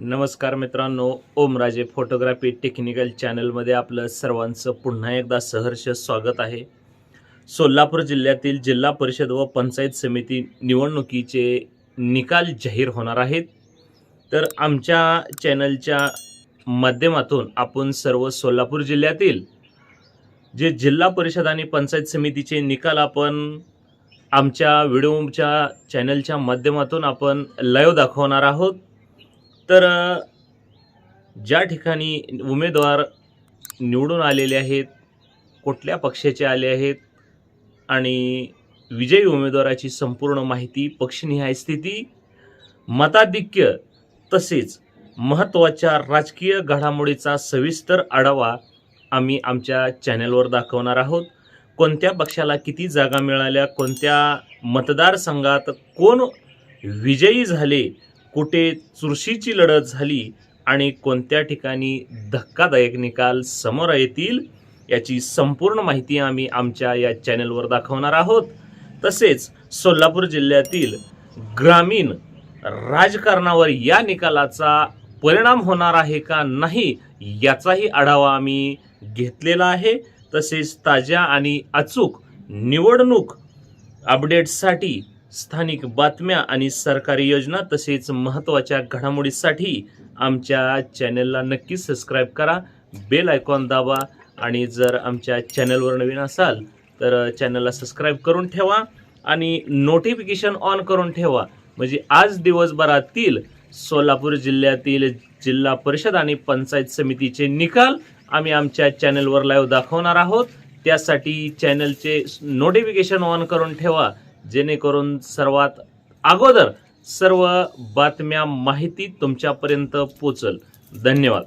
नमस्कार मित्रांनो Omraje photography technical चॅनलमध्ये आपलं सर्वांचं पुन्हा एकदा सहर्ष स्वागत आहे. सोलापूर जिल्ह्यातील जिल्हा परिषद व पंचायत समिती निवडणुकीचे निकाल जाहीर होणार आहेत. तर आमच्या चॅनलच्या माध्यमातून आपण सर्व सोलापूर जिल्ह्यातील जे जिल्हा परिषद आणि पंचायत समितीचे निकाल आपण आमच्या व्हिडिओच्या चॅनलच्या माध्यमातून आपण लाईव्ह दाखवणार आहोत. तर ज्या ठिकाणी उमेदवार निवडून आलेले आहेत कुठल्या पक्षाचे आले आहेत आणि विजयी उमेदवाराची संपूर्ण माहिती पक्षनिहाय स्थिती मताधिक्य तसेच महत्त्वाच्या राजकीय घडामोडीचा सविस्तर आढावा आम्ही आमच्या चॅनलवर दाखवणार आहोत. कोणत्या पक्षाला किती जागा मिळाल्या कोणत्या मतदारसंघात कोण विजयी झाले कुठे चुरशीची लढत झाली आणि कोणत्या ठिकाणी धक्कादायक निकाल समोर येतील याची संपूर्ण माहिती आम्ही आमच्या या चॅनलवर दाखवणार आहोत. तसेच सोलापूर जिल्ह्यातील ग्रामीण राजकारणावर या निकालाचा परिणाम होणार आहे का नाही याचाही आढावा आम्ही घेतलेला आहे. तसेच ताज्या आणि अचूक निवडणूक अपडेट्ससाठी स्थानिक बातम्या आणि सरकारी योजना तसेच महत्त्वाच्या घडामोडीसाठी आमच्या चॅनलला नक्की सबस्क्राईब करा बेल आयकॉन दाबा आणि जर आमच्या चॅनलवर नवीन असाल तर चॅनलला सबस्क्राईब करून ठेवा आणि नोटिफिकेशन ऑन करून ठेवा. म्हणजे आज दिवसभरातील सोलापूर जिल्ह्यातील जिल्हा परिषद आणि पंचायत समितीचे निकाल आम्ही आमच्या चॅनलवर लाईव्ह दाखवणार आहोत. त्यासाठी चॅनलचे नोटिफिकेशन ऑन करून ठेवा. जेणेकरून सर्वात अगोदर सर्व बातम्या माहिती तुमच्यापर्यंत पोचल. धन्यवाद.